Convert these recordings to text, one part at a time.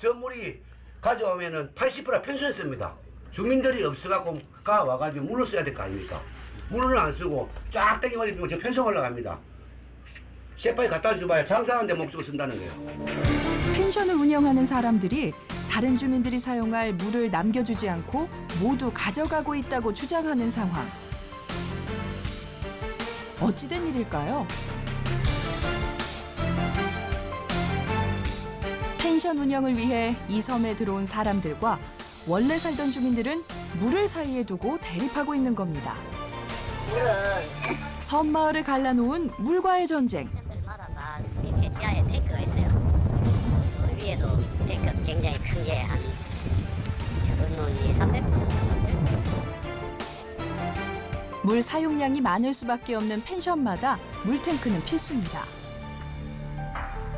저 물이 가져오면은 80% 편수했습니다. 주민들이 없어갖고 가 와가지고 물을 써야 될 거 아닙니까? 물을 안 쓰고 쫙 땡기만 입고 저 편성 올라갑니다. 쇠파이 갖다 줘봐야 장사하는데 목적을 쓴다는 거예요. 펜션을 운영하는 사람들이 다른 주민들이 사용할 물을 남겨주지 않고 모두 가져가고 있다고 주장하는 상황. 어찌된 일일까요? 펜션 운영을 위해 이 섬에 들어온 사람들과 원래 살던 주민들은 물을 사이에 두고 대립하고 있는 겁니다. 섬 마을을 갈라놓은 물과의 전쟁. 밑에 지하에 탱크가 있어요. 그 위에도 탱크 굉장히 큰 게한 저건 2, 300톤 물 사용량이 많을 수밖에 없는 펜션마다 물탱크는 필수입니다.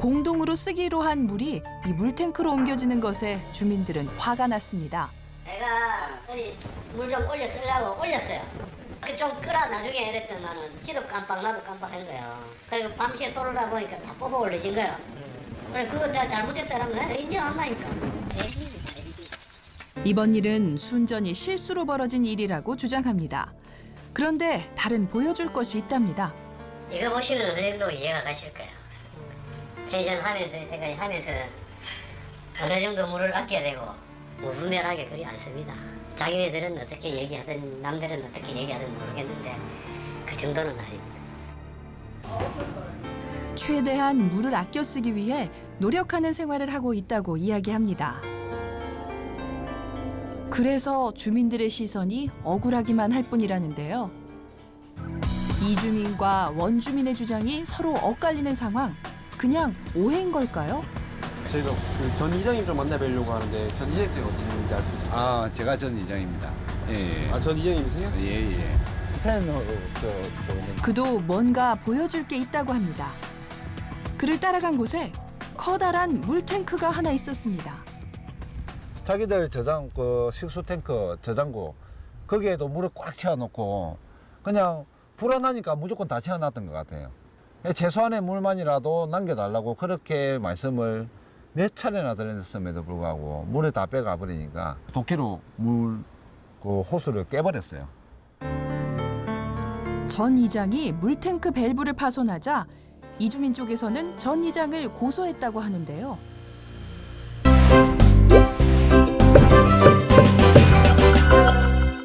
공동으로 쓰기로 한 물이 이 물탱크로 옮겨지는 것에 주민들은 화가 났습니다. 내가 어디 물 좀 올려 쓰려고 올렸어요. 그 좀 끄라 나중에 이랬더만은 지도 깜빡 나도 깜빡한 거예요. 그리고 밤새 돌다 보니까 다 뽑아 올려진 거예요. 그래 그거 내가 잘못했다라면 내가 인정한다니까. 이번 일은 순전히 실수로 벌어진 일이라고 주장합니다. 그런데 다른 보여줄 것이 있답니다. 이거 보시면 어느 정도 이해가 가실 거예요. 펜션 하면서 여태까지 하면서 어느 정도 물을 아껴야 되고 무분별하게 그리 안 씁니다. 자기네들은 어떻게 얘기하든 남들은 어떻게 얘기하든 모르겠는데 그 정도는 아닙니다. 최대한 물을 아껴 쓰기 위해 노력하는 생활을 하고 있다고 이야기합니다. 그래서 주민들의 시선이 억울하기만 할 뿐이라는데요. 이주민과 원주민의 주장이 서로 엇갈리는 상황. 그냥 오해인 걸까요? 저희가 그 전 이장님 좀 만나 뵈려고 하는데 전 이장님 어디 있는지 알 수 있어요? 아, 제가 전 이장입니다. 예, 예. 아, 전 이장님이세요? 예, 예. 그도 뭔가 보여줄 게 있다고 합니다. 그를 따라간 곳에 커다란 물탱크가 하나 있었습니다. 자기들 저장 그 식수 탱크 저장고 거기에도 물을 꽉 채워놓고 그냥 불안하니까 무조건 다 채워놨던 것 같아요. 최소한의 물만이라도 남겨달라고 그렇게 말씀을 몇 차례나 드렸음에도 불구하고 물에 다 빼가 버리니까 도끼로 물 그 호수를 깨버렸어요. 전 이장이 물탱크 밸브를 파손하자 이주민 쪽에서는 전 이장을 고소했다고 하는데요.